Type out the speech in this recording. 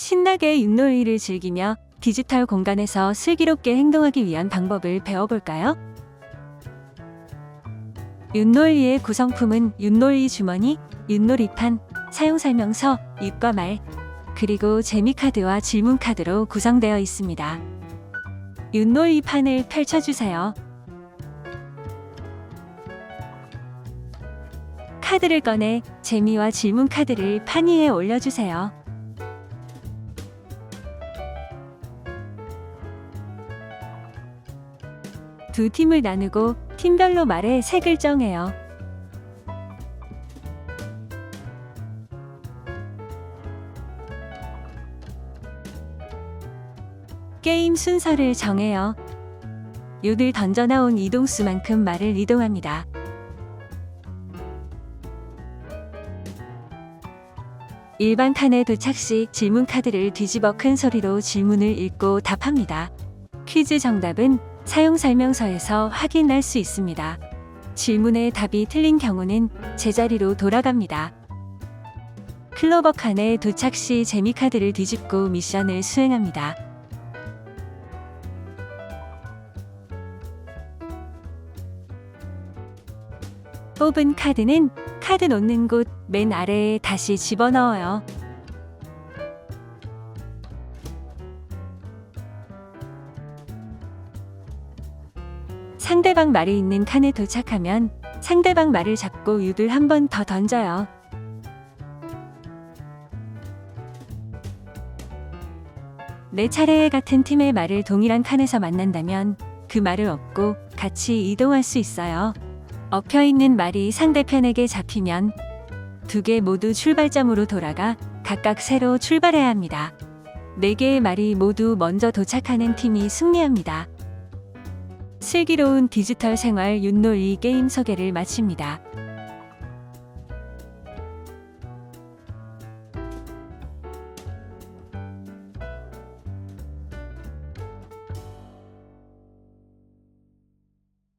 신나게 윷놀이를 즐기며 디지털 공간에서 슬기롭게 행동하기 위한 방법을 배워볼까요? 윷놀이의 구성품은 윷놀이 주머니, 윷놀이판, 사용 설명서, 입과 말, 그리고 재미카드와 질문카드로 구성되어 있습니다. 윷놀이 판을 펼쳐주세요. 카드를 꺼내 재미와 질문 카드를 판 위에 올려주세요. 두 팀을 나누고 팀별로 말의 색을 정해요. 게임 순서를 정해요. 요들 던져나온 이동수만큼 말을 이동합니다. 일반 칸에 도착 시 질문 카드를 뒤집어 큰 소리로 질문을 읽고 답합니다. 퀴즈 정답은 사용 설명서에서 확인할 수 있습니다. 질문의 답이 틀린 경우는 제자리로 돌아갑니다. 클로버 칸에 도착 시 재미 카드를 뒤집고 미션을 수행합니다. 뽑은 카드는 카드 놓는 곳 맨 아래에 다시 집어넣어요. 상대방 말이 있는 칸에 도착하면 상대방 말을 잡고 유를 한번 더 던져요. 내 차례에 같은 팀의 말을 동일한 칸에서 만난다면 그 말을 얻고 같이 이동할 수 있어요. 엎혀 있는 말이 상대편에게 잡히면 두 개 모두 출발점으로 돌아가 각각 새로 출발해야 합니다. 네 개의 말이 모두 먼저 도착하는 팀이 승리합니다. 슬기로운 디지털 생활 윷놀이 게임 소개를 마칩니다.